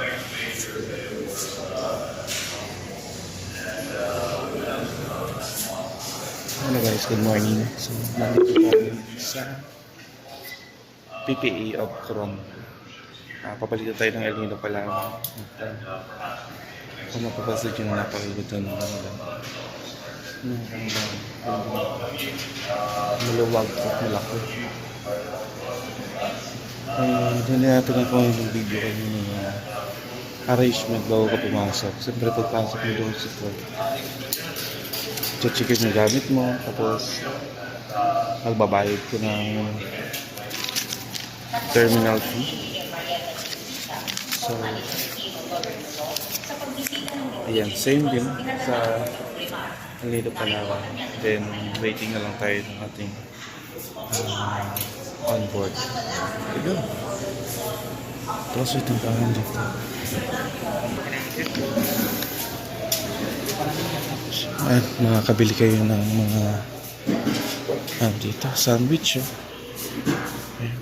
Hello guys, good morning. So, nandito po kami sa PPA of Chrome. Ah, papalitan tayo ng El Nino pala. At, ah, kung mapapasid yung napakagod ng maluwag at malaki. Ay, doon na natin ako yung video kanina arrangement bago ka pumasok. Siyempre pagpasok mo doon sa store check yung gamit mo tapos magbabayad ko ng terminal fee. So ayan same din sa Lido Palawan. Then waiting na lang tayo ng ating um, on board ayun tapos ito ang dito Ayan, makakabili kayo ng mga ano dito, sandwich oh. Ayan.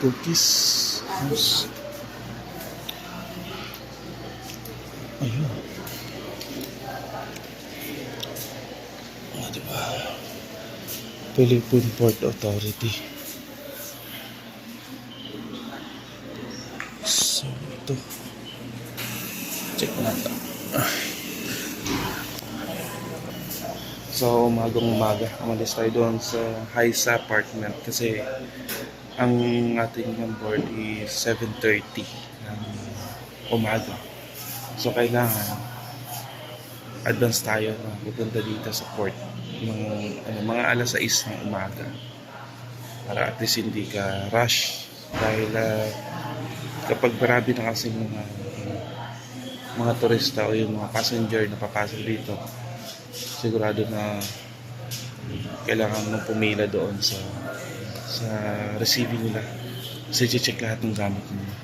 Cookies. Ayun. Ah, diba? Philippine Port Authority. So, ito. Check natin. So, umagang umaga. Umalis tayo doon sa Haisa apartment kasi ang ating board is 7.30 ng umaga. So, kailangan advance tayo na pupunta dito sa port ng ano, mga alas 6 ng umaga. Para at least hindi ka rush. Dahil uh, kapag marami na kasi mga mga turista o yung mga passenger na papasok dito sigurado na kailangan mong pumila doon sa sa receiving nila. Kasi check lahat ng gamit nila.